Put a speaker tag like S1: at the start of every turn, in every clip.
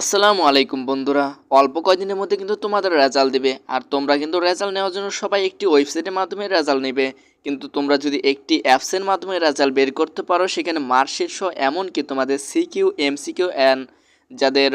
S1: আসসালামু আলাইকুম বন্ধুরা। অল্প কয়দিনের মধ্যে কিন্তু তোমাদের রেজাল্ট দিবে। আর তোমরা কিন্তু রেজাল্ট নেওয়ার জন্য সবাই একটি ওয়েবসাইটের মাধ্যমে রেজাল্ট নেবে। কিন্তু তোমরা যদি একটি অ্যাপসের মাধ্যমে রেজাল্ট বের করতে পারো, সেখানে মার্কশিট সহ এমনকি তোমাদের সিকিউ এমসিকিউ অ্যান্ড যাদের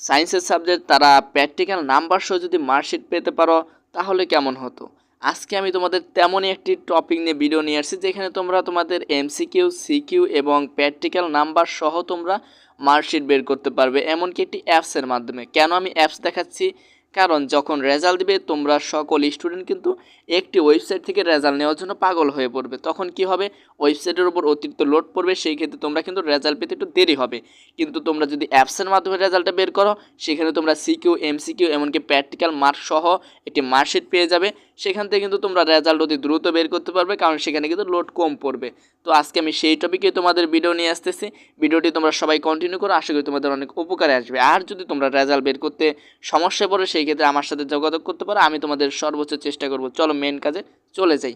S1: সায়েন্সের সাবজেক্ট তারা প্র্যাকটিক্যাল নাম্বার সহ যদি মার্কশিট পেতে পারো, তাহলে কেমন হতো? আজকে আমি তোমাদের তেমনই একটি টপিক নিয়ে ভিডিও নিয়ে আসছি, যেখানে তোমরা তোমাদের এমসিকিউ সিকিউ এবং প্র্যাকটিক্যাল নাম্বার সহ তোমরা মার্কশিট বের করতে পারবে, এমনকি একটি অ্যাপসের মাধ্যমে। কেন আমি অ্যাপস দেখাচ্ছি? কারণ যখন রেজাল্ট দিবে, তোমরা সকল স্টুডেন্ট কিন্তু একটি ওয়েবসাইট থেকে রেজাল্ট নেওয়ার জন্য পাগল হয়ে পড়বে। তখন কি হবে? ওয়েবসাইটের উপর অতিরিক্ত লোড পড়বে, সেই ক্ষেত্রে তোমরা কিন্তু রেজাল্ট পেতে একটু দেরি হবে। কিন্তু তোমরা যদি অ্যাপসের মাধ্যমে রেজাল্টটা বের করো, সেখানে তোমরা সিকিউ এমসিকিউ এমনকি প্র্যাকটিক্যাল মার্ক সহ একটি মার্কশিট পেয়ে যাবে। সেখান থেকে কিন্তু তোমরা রেজাল্ট অতি দ্রুত বের করতে পারবে, কারণ সেখানে কিন্তু লোড কম পড়বে। তো আজকে আমি সেই টপিকে তোমাদের ভিডিও নিয়ে আসতেছি। ভিডিওটি তোমরা সবাই কন্টিনিউ করো, আশা করি তোমাদের অনেক উপকারে আসবে। আর যদি তোমরা রেজাল্ট বের করতে সমস্যা পড়ে, সেই ক্ষেত্রে আমার সাথে যোগাযোগ করতে পারো। আমি তোমাদের সর্বোচ্চ চেষ্টা করব। চলো মেন কাজে চলে যাই।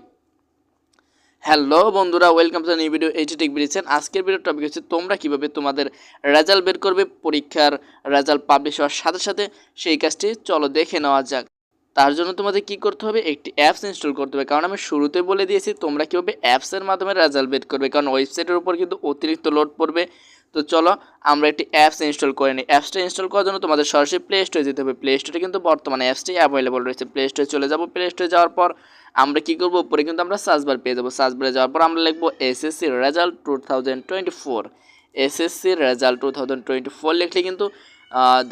S1: হ্যালো বন্ধুরা welcome to new video H tech আজকের ভিডিও টপিক হচ্ছে, তোমরা কীভাবে তোমাদের রেজাল্ট বের করবে, পরীক্ষার রেজাল্ট পাবলিশ হওয়ার সাথে সাথে সেই কাজটি, চলো দেখে নেওয়া যাক। তার জন্য তোমাদের কি করতে হবে? একটি অ্যাপস ইনস্টল করতে হবে। কারণ আমি শুরুতে বলে দিয়েছি, তোমরা কীভাবে অ্যাপসের মাধ্যমে রেজাল্ট বের করবে? কারণ ওয়েবসাইটের উপর কিন্তু অতিরিক্ত লোড পড়বে। তো চলো, আমরা একটি অ্যাপস ইনস্টল করে নিই। অ্যাপসটা ইনস্টল করার জন্য তোমাদের সরাসরি প্লে স্টোরে যেতে হবে। প্লে স্টোরে কিন্তু বর্তমানে অ্যাপসটি অ্যাভেলেবল রয়েছে। প্লে স্টোরে চলে যাব। প্লে স্টোরে যাওয়ার পর আমরা কী করব? উপরে কিন্তু আমরা সার্চবার পেয়ে যাব। সার্চবারে যাওয়ার পর আমরা লিখব SSC result two thousand twenty four SSC result two thousand twenty four লিখলে কিন্তু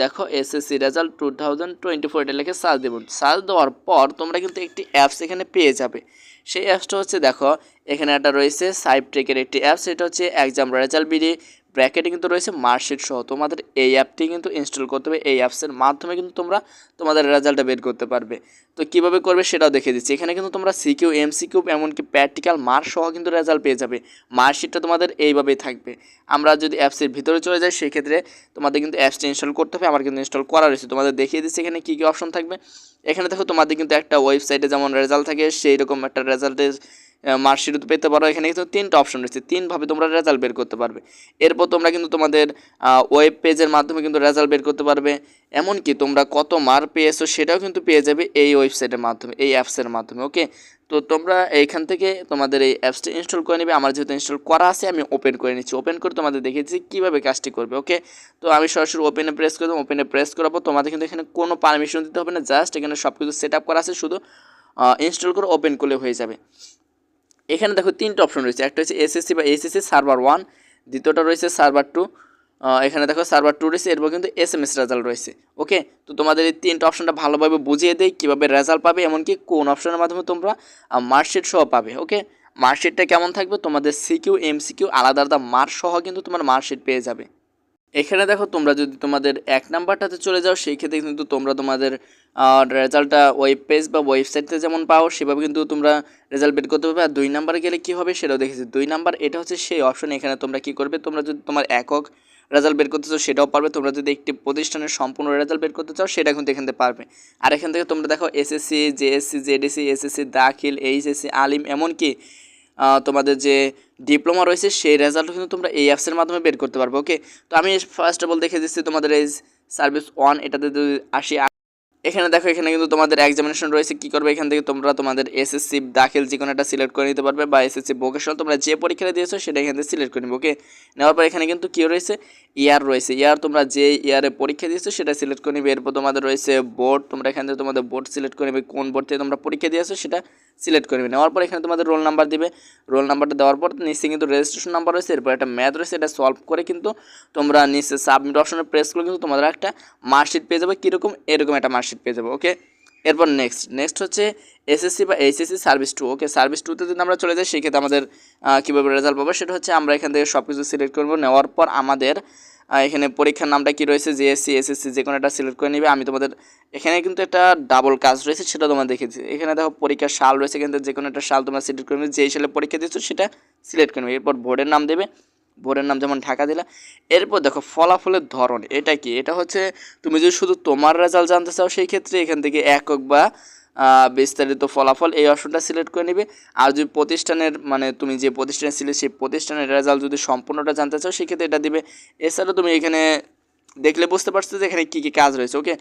S1: দেখো SSC result two thousand twenty four এটা লিখে সার্চ দেবো সার্চ দেওয়ার পর তোমরা কিন্তু একটি অ্যাপস এখানে পেয়ে যাবে। সেই অ্যাপসটা হচ্ছে, দেখো, এখানে একটা রয়েছে সাইপ ট্রেকের একটি অ্যাপস এটা হচ্ছে এক্সাম রেজাল্ট বিডি ব্র্যাকেটে কিন্তু রয়েছে মার্কশিট সহ। তোমাদের এই অ্যাপটি কিন্তু ইনস্টল করতে হবে। এই অ্যাপসের মাধ্যমে কিন্তু তোমরা তোমাদের রেজাল্টটা বের করতে পারবে। তো কীভাবে করবে সেটাও দেখে দিচ্ছি। এখানে কিন্তু তোমরা সিকিউ এমসিকিউ এমনকি প্র্যাকটিক্যাল মার্ক সহ কিন্তু রেজাল্ট পেয়ে যাবে। মার্কশিটটা তোমাদের এইভাবেই থাকবে। আমরা যদি অ্যাপসের ভিতরে চলে যাই, সেক্ষেত্রে তোমাদের কিন্তু অ্যাপসটি ইনস্টল করতে হবে। আমার কিন্তু ইনস্টল করা রয়েছে। তোমাদের দেখিয়ে দিচ্ছি এখানে কী কী অপশন থাকবে। এখানে দেখো তোমাদের কিন্তু একটা ওয়েবসাইটে যেমন রেজাল্ট থাকে সেই রকম একটা রেজাল্টের মার্কশিট পেতে পারো। এখানে কিন্তু তিনটা অপশন রয়েছে। তিনভাবে তোমরা রেজাল্ট বের করতে পারবে। এরপর তোমরা কিন্তু তোমাদের ওয়েব পেজের মাধ্যমে কিন্তু রেজাল্ট বের করতে পারবে। এমনকি তোমরা কত মার্ক পেয়েছ সেটাও কিন্তু পেয়ে যাবে এই ওয়েবসাইটের মাধ্যমে, এই অ্যাপসের মাধ্যমে ওকে তো তোমরা এইখান থেকে তোমাদের এই অ্যাপসটা ইনস্টল করে নেবে। আমার যেহেতু ইনস্টল করা আছে, আমি ওপেন করে নিচ্ছি। ওপেন করে তোমাদের দেখিয়েছি কীভাবে কাজটি করবে ওকে তো আমি সরাসরি ওপেনে প্রেস করে দেবো। ওপেনে প্রেস করার পর তোমাদের কিন্তু এখানে কোনো পারমিশন দিতে হবে না। জাস্ট এখানে সব কিছু সেট আপ করা আছে। শুধু ইনস্টল করে ওপেন করলে হয়ে যাবে। এখানে দেখো তিনটা অপশন রয়েছে। একটা হচ্ছে এসএসসি বা এসএসসি সার্ভার ওয়ান দ্বিতীয়টা রয়েছে সার্ভার টু এখানে দেখো সার্ভার টু রয়েছে, এরপর কিন্তু এস এম এস রেজাল্ট রয়েছে। ওকে তো তোমাদের এই তিনটা অপশনটা ভালোভাবে বুঝিয়ে দেয় কীভাবে রেজাল্ট পাবে, এমনকি কোন অপশনের মাধ্যমে তোমরা মার্কশিট সহ পাবে। ওকে মার্কশিটটা কেমন থাকবে? তোমাদের সিকিউ এমসিকিউ আলাদা আলাদা মার্ক সহ কিন্তু তোমার মার্কশিট পেয়ে যাবে। এখানে দেখো তোমরা যদি তোমাদের এক নাম্বারটাতে চলে যাও, সেই ক্ষেত্রে কিন্তু তোমরা তোমাদের রেজাল্টটা ওয়েব পেজ বা ওয়েবসাইটে যেমন পাও, সেভাবে কিন্তু তোমরা রেজাল্ট বের করতে পারবে। আর দুই নাম্বারে গেলে কী হবে সেটাও দেখেছি। দুই নাম্বার, এটা হচ্ছে সেই অপশন এখানে তোমরা কী করবে, তোমরা যদি তোমার একক রেজাল্ট বের করতে চাও, সেটাও পারবে। তোমরা যদি একটি প্রতিষ্ঠানের সম্পূর্ণ রেজাল্ট বের করতে চাও, সেটা কিন্তু এখান থেকে পারবে। আর এখান থেকে তোমরা দেখো SSC JSC JDC SSC Dakhil HSC Alim এমনকি তোমাদের যে ডিপ্লোমা রয়েছে, সেই রেজাল্টও কিন্তু তোমরা এই অ্যাপসের মাধ্যমে বের করতে পারবে ওকে তো আমি ফার্স্ট অফ অল দেখে দিচ্ছি তোমাদের এই সার্ভিস ওয়ান এটাতে যদি আসি এখানে দেখো, এখানে কিন্তু তোমাদের এক্সামিনেশন রয়েছে, কী করবে? এখান থেকে তোমরা তোমাদের এসএসসি দাখিল যে কোনো একটা সিলেক্ট করে নিতে পারবে, বা এসএসসি ভোকেশনাল তোমরা যে পরীক্ষাটা দিয়েছ, সেটা এখান থেকে সিলেক্ট করে নিবে ওকে নেওয়ার পর এখানে কিন্তু কী রয়েছে? ইয়ার রয়েছে। ইয়ার তোমরা যে ইয়ারে পরীক্ষা দিয়েছ, সেটা সিলেক্ট করে নিবে। এরপর তোমাদের রয়েছে বোর্ড তোমরা এখান থেকে তোমাদের বোর্ড সিলেক্ট করে নিবে, কোন বোর্ড থেকে তোমরা পরীক্ষা দিয়েছ, সেটা সিলেক্ট করবে। নেওয়ার পর এখানে তোমাদের রোল নাম্বার দিবে। রোল নাম্বারটা দেওয়ার পর নিচে কিন্তু রেজিস্ট্রেশন নাম্বার রয়েছে। এরপর একটা ম্যাথ রয়েছে। এটা সলভ করে কিন্তু তোমরা নিচে সাবমিট অপশনে প্রেস করলে কিন্তু তোমাদের একটা মার্কশিট পেয়ে যাবে। কীরকম? এরকম একটা মার্কশিট পেয়ে যাবে। ওকে এরপর নেক্সট নেক্সট হচ্ছে এসএসসি বা HSC service two okay service টুতে যদি আমরা চলে যাই, সেক্ষেত্রে আমাদের কীভাবে রেজাল্ট পাবো? সেটা হচ্ছে আমরা এখান থেকে সব কিছু সিলেক্ট করব। নেওয়ার পর আমাদের এখানে পরীক্ষার নামটা কি রয়েছে? জিএসসি এসএসসি যে কোনো একটা সিলেক্ট করে নিবে। আমি তোমাদের এখানে কিন্তু একটা ডাবল কাজ রয়েছে, সেটা তোমার দেখেছি এখানে দেখো পরীক্ষার সাল রয়েছে কিন্তু যে কোনো একটা সাল তোমরা সিলেক্ট করে নেবে। যেই সালে পরীক্ষা দিচ্ছ সেটা সিলেক্ট করে নেবে। এরপর বোর্ডের নাম দেবে। বোর্ডের নাম যেমন ঢাকা দিলা। এরপর দেখো ফলাফলের ধরন, এটা কি? এটা হচ্ছে, তুমি যদি শুধু তোমার রেজাল্ট জানতে চাও, সেই ক্ষেত্রে এখান থেকে একক বা বিস্তারিত ফলাফল এই অপশনটা সিলেক্ট করে নিবে। আর যদি প্রতিষ্ঠানের মানে তুমি যে প্রতিষ্ঠানে ছিলে, সেই প্রতিষ্ঠানের রেজাল্ট যদি সম্পূর্ণটা জানতে চাও, সেক্ষেত্রে এটা দিবে। এছাড়া তুমি এখানে দেখলে বুঝতে পারছ যে এখানে কী কী কাজ রয়েছে ওকে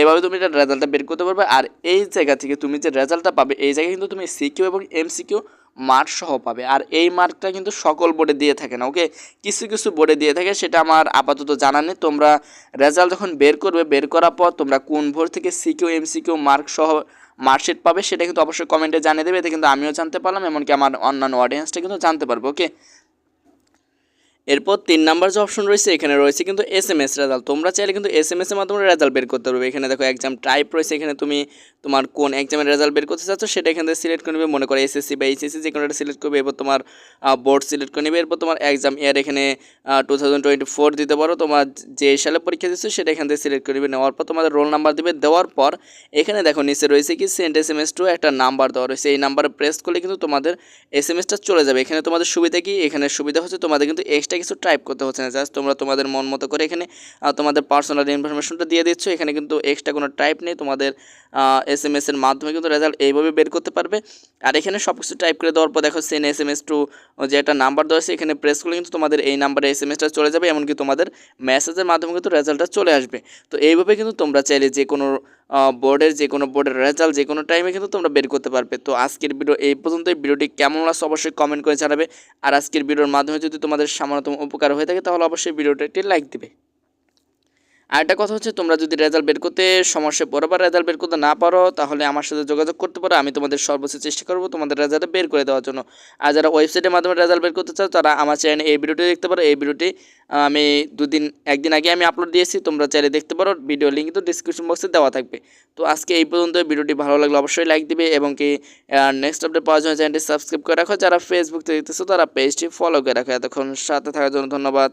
S1: এভাবে তুমি এটা রেজাল্টটা বের করতে পারবে। আর এই জায়গা থেকে তুমি যে রেজাল্টটা পাবে, এই জায়গায় কিন্তু তুমি সিকিউ এবং এমসিকিউ মার্ক সহ পাবে। আর এই মার্কটা কিন্তু সকল বোর্ডে দিয়ে থাকে না ওকে কিছু কিছু বোর্ডে দিয়ে থাকে, সেটা আমার আপাতত জানা নেই। তোমরা রেজাল্ট যখন বের করবে, বের করার পর তোমরা কোন ভোর থেকে সিকিউ এমসিকিউ মার্ক সহ মার্কশিট পাবে, সেটা কিন্তু অবশ্যই কমেন্টে জানিয়ে দেবে। এতে কিন্তু আমিও জানতে পারলাম, এমনকি আমার অন্যান্য অডিয়েন্সটা কিন্তু জানতে পারবে ওকে এরপর তিন নাম্বার যে অপশন রয়েছে, এখানে রয়েছে কিন্তু এস এম এস রেজাল্ট তোমরা চাইলে কিন্তু এস এম এস এর মাধ্যমে রেজাল্ট বের করতে পারবে। এখানে দেখো এক্সাম টাইপ রয়েছে, এখানে তুমি তোমার কোন এক্সামের রেজাল্ট বের করতে চাচ্ছ, সেটা এখান থেকে সিলেক্ট করে নেবে। মনে করো এসএসসি বা এইচএসসি যে কোনোটা সিলেক্ট করবে, এরপর তোমার বোর্ড সিলেক্ট করে নেবে। এরপর তোমার এক্সাম ইয়ার এখানে টু থাউজেন্ড টোয়েন্টি ফোর দিতে পারো। তোমার যে সালে পরীক্ষা দিচ্ছ সেটা এখান থেকে সিলেক্ট করে নেবে। নেওয়ার পর তোমাদের রোল নাম্বার দিবে। দেওয়ার পর এখানে দেখো নিচে রয়েছে কি send S M S to একটা নাম্বার দেওয়া রয়েছে। এই নাম্বারে প্রেস করলে কিন্তু তোমাদের এস এম এসটা চলে যাবে। এখানে তোমাদের সুবিধা কি? এখানে সুবিধা হচ্ছে তোমাদের কিন্তু এক্সট্রা কিছু টাইপ করতে হচ্ছে না। জাস্ট তোমরা তোমাদের মন মতো করে এখানে তোমাদের পার্সোনাল ইনফরমেশনটা দিয়ে দিচ্ছ। এখানে কিন্তু এক্সট্রা কোনো টাইপ নেই। তোমাদের এস এম এস এর মাধ্যমে কিন্তু রেজাল্ট এইভাবে বের করতে পারবে। আর এখানে সব কিছু টাইপ করে দেওয়ার পর দেখো send S M S to যে একটা নাম্বার দেওয়া আছে, এখানে প্রেস করলে কিন্তু তোমাদের এই নাম্বারে এস এম এসটা চলে যাবে। এমনকি তোমাদের মেসেজের মাধ্যমে কিন্তু রেজাল্টটা চলে আসবে। তো এইভাবে কিন্তু তোমরা চাইলে যে কোনো বোর্ডের যে কোনো বোর্ডের রেজাল্ট যে কোনো টাইমে কিন্তু তোমরা বের করতে পারবে। তো আজকের ভিডিও এই পর্যন্ত এই ভিডিওটি কেমন লাগছে অবশ্যই কমেন্ট করে জানাবে। আর আজকের ভিডিওর মাধ্যমে যদি তোমাদের সামান্যতম উপকার হয়ে থাকে, তাহলে অবশ্যই ভিডিওটা একটি লাইক দিবে। আর একটা কথা হচ্ছে, তোমরা যদি রেজাল্ট বের করতে সমস্যা পড়ো বা রেজাল্ট বের করতে না পারো, তাহলে আমার সাথে যোগাযোগ করতে পারো। আমি তোমাদের সর্বোচ্চ চেষ্টা করব তোমাদের রেজাল্ট বের করে দেওয়ার জন্য। আর যারা ওয়েবসাইটের মাধ্যমে রেজাল্ট বের করতে চাও, তারা আমার চ্যানেলে এই ভিডিওটি দেখতে পারো। এই ভিডিওটি আমি দুদিন, একদিন আগে আমি আপলোড দিয়েছি। তোমরা চাইলে দেখতে পারো। ভিডিও লিঙ্ক কিন্তু ডিসক্রিপশন বক্সে দেওয়া থাকবে। তো আজকে এই পর্যন্ত ভিডিওটি ভালো লাগলে অবশ্যই লাইক দিবে এবং কি নেক্সট আপডেট পাওয়ার জন্য চ্যানেলটি সাবস্ক্রাইব করে রাখো। যারা ফেসবুক থেকে দেখতেছো, তারা পেজটি ফলো করে রাখো। এতক্ষণ সাথে থাকার জন্য ধন্যবাদ।